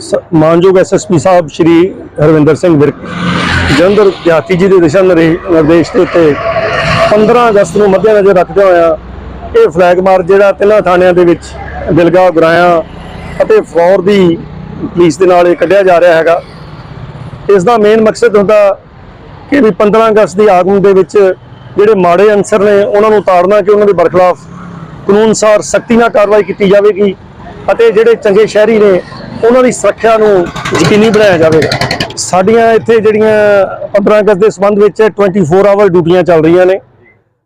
ਸ- ਮਾਨਯੋਗ ਐਸਐਸਪੀ ਸਾਹਿਬ ਸ਼੍ਰੀ ਹਰਵਿੰਦਰ ਸਿੰਘ ਵਿਰਕ, ਜਲੰਧਰ ਦਿਹਾਤੀ ਜੀ ਦੇ ਦਿਸ਼ਾ ਨਿਰੇ- ਨਿਰਦੇਸ਼ ਦੇ ਉੱਤੇ 15 ਅਗਸਤ ਨੂੰ ਮੱਦੇਨਜ਼ਰ ਰੱਖਦੇ ਹੋਇਆ ਇਹ ਫਲੈਗ ਮਾਰਚ ਜਿਹੜਾ ਤਿੰਨਾਂ ਥਾਣਿਆਂ ਦੇ ਵਿੱਚ ਦਿਲਗਾ ਗੁਰਾਇਆ ਅਤੇ ਫਲੌਰ ਦੀ ਪੁਲਿਸ ਦੇ ਨਾਲ ਇਹ ਕੱਢਿਆ ਜਾ ਰਿਹਾ ਹੈਗਾ। ਇਸ ਦਾ ਮੇਨ ਮਕਸਦ ਹੁੰਦਾ ਕਿ ਵੀ 15 ਅਗਸਤ ਦੀ ਆਗਮਨ ਦੇ ਵਿੱਚ ਜਿਹੜੇ ਮਾੜੇ ਅਨਸਰ ਨੇ, ਉਹਨਾਂ ਨੂੰ ਤਾੜਨਾ ਕਿ ਉਹਨਾਂ ਦੇ ਬਰਖਲਾਫ ਕਾਨੂੰਨਸਾਰ ਸਖਤੀ ਨਾਲ ਕਾਰਵਾਈ ਕੀਤੀ ਜਾਵੇਗੀ। ਅਤੇ ਜਿਹੜੇ ਚੰਗੇ ਸ਼ਹਿਰੀ ਨੇ, ਉਹਨਾਂ ਦੀ ਸੁਰੱਖਿਆ ਨੂੰ ਯਕੀਨੀ ਬਣਾਇਆ ਜਾਵੇਗਾ ਸਾਡੀਆਂ ਇੱਥੇ ਜਿਹੜੀਆਂ 15 ਅਗਸਤ ਦੇ ਸੰਬੰਧ ਵਿੱਚ 24 ਆਵਰ ਡਿਊਟੀਆਂ ਚੱਲ ਰਹੀਆਂ ਨੇ।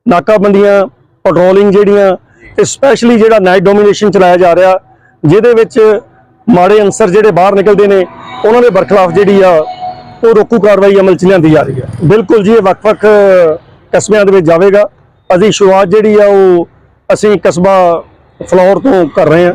ਨਾਕਾਬੰਦੀਆਂ ਪੈਟਰੋਲਿੰਗ ਜਿਹੜੀਆਂ, ਤੇ ਸਪੈਸ਼ਲੀ ਜਿਹੜਾ ਨਾਈਟ ਡੋਮੀਨੇਸ਼ਨ ਚਲਾਇਆ ਜਾ ਰਿਹਾ, ਜਿਹਦੇ ਵਿੱਚ ਮਾੜੇ ਅਨਸਰ ਜਿਹੜੇ ਬਾਹਰ ਨਿਕਲਦੇ ਨੇ, ਉਹਨਾਂ ਦੇ ਬਰਖਲਾਫ ਜਿਹੜੀ ਆ, ਉਹ ਰੋਕੂ ਕਾਰਵਾਈ ਅਮਲ ਚ ਲਿਆਂਦੀ ਜਾ ਰਹੀ ਹੈ। ਬਿਲਕੁਲ ਜੀ, ਇਹ ਵੱਖ-ਵੱਖ ਕਸਬਿਆਂ ਦੇ ਵਿੱਚ ਜਾਵੇਗਾ। ਅਸੀਂ ਸ਼ੁਰੂਆਤ ਜਿਹੜੀ ਆ, ਉਹ ਅਸੀਂ ਕਸਬਾ ਫਲੋਰ ਤੋਂ ਕਰ ਰਹੇ ਹਾਂ।